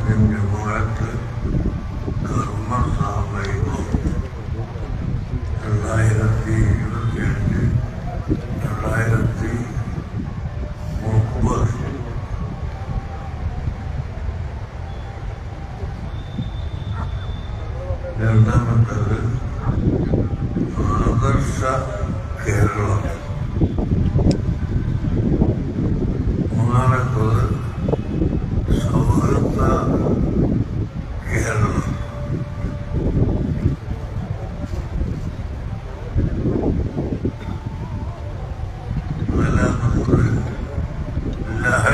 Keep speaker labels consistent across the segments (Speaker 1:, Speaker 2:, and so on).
Speaker 1: مسلم جماعت كرم صحابيكم الله يرضي الله يرضي مقبر يرضى مقبر هذا الشخص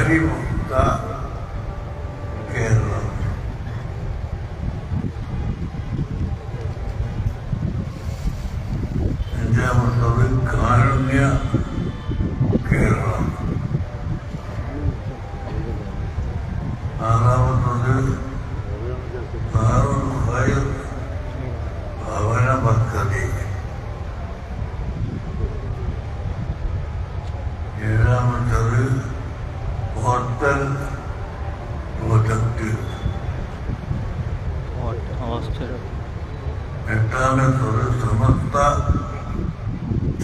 Speaker 1: ലഹരിമുക്ത കേരളം. അഞ്ചാമത്തത് കാരുണ്യ കേരളം. ആറാമത്തത് ഭവന പദ്ധതി ഏഴാമത്തത് ഹോട്ടൽ പ്രൊജക്ട്
Speaker 2: ഹോസ്റ്റൽ.
Speaker 1: എട്ടാമത്തത് സമസ്ത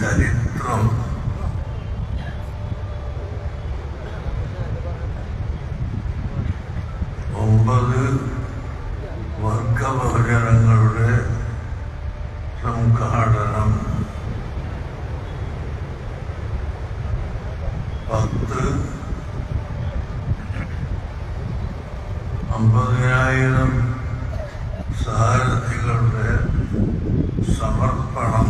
Speaker 1: ചരിത്രം. ഒമ്പത് അമ്പതിനായിരം സാരഥികളുടെ സമർപ്പണം.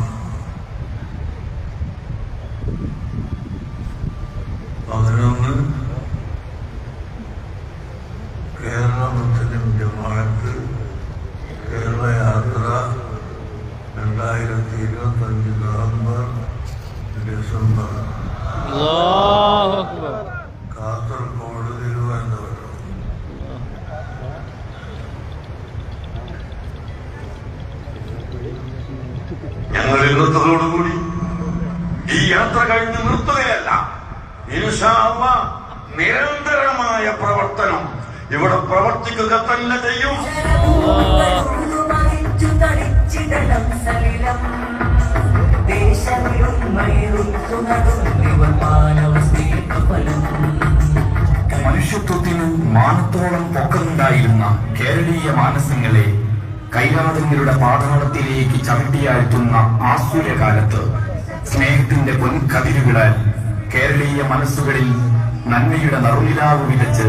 Speaker 1: പതിനൊന്ന് കേരള മുസ്ലിം ജമാഅത്ത് കേരള യാത്ര രണ്ടായിരത്തി ഇരുപത്തഞ്ച്
Speaker 3: ഇന്നത്തോടുകൂടി ഈ യാത്ര കഴിഞ്ഞ് നിർത്തുകയല്ല. നിരന്തരമായ പ്രവർത്തനം ഇവിടെ പ്രവർത്തിക്കുക തന്നെ ചെയ്യും.
Speaker 4: മനുഷ്യത്വത്തിന് മാനത്തോളം പൊക്കമുണ്ടായിരുന്ന കേരളീയ മാനസങ്ങളെ കൈലാതങ്ങളുടെ പാതാളത്തിലേക്ക് ചവിട്ടിയാഴ്ത്തുന്ന ആസുരകാലത്ത് സ്നേഹത്തിന്റെ പൊൻകതിരുകളാൽ കേരളീയ മനസ്സുകളിൽ നന്മയുടെ നറുനിലാവ് വിതച്ച്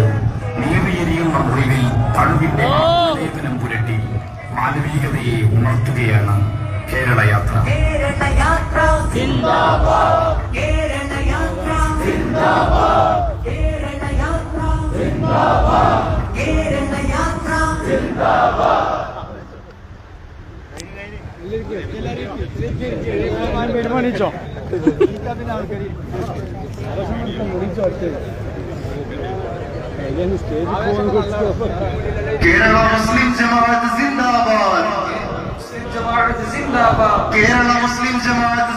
Speaker 4: നീറിയെരിയുന്ന മുറിവിൽ തണുവിന്റെ ലേഖനം പുരട്ടി മാനവികതയെ ഉണർത്തുകയാണ് കേരള യാത്ര
Speaker 5: കേരള യാത്ര സിന്ദാബാദ് കേരള യാത്ര സിന്ദാബാദ് കേരള യാത്ര സിന്ദാബാദ് കേരള യാത്ര
Speaker 4: കേരള മുസ്ലിം ജമാഅത്ത് സിന്ദാബാദ്. കേരള മുസ്ലിം ജമാഅത്ത്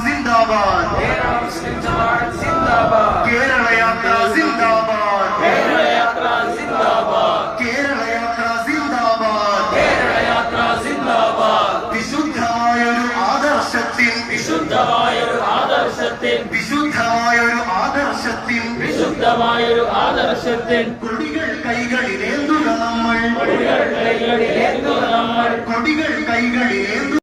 Speaker 4: ആദർശത്തിൽ വിശുദ്ധമായൊരു ആദർശത്തിൽ
Speaker 2: വിശുദ്ധമായൊരു ആദർശത്തിൽ
Speaker 4: കൊടികൾ കൈകളിലേന്തുക നമ്മൾ?
Speaker 2: കൈകളിലേന്തുക നമ്മൾ?
Speaker 4: കൊടികൾ കൈകളിലേന്തു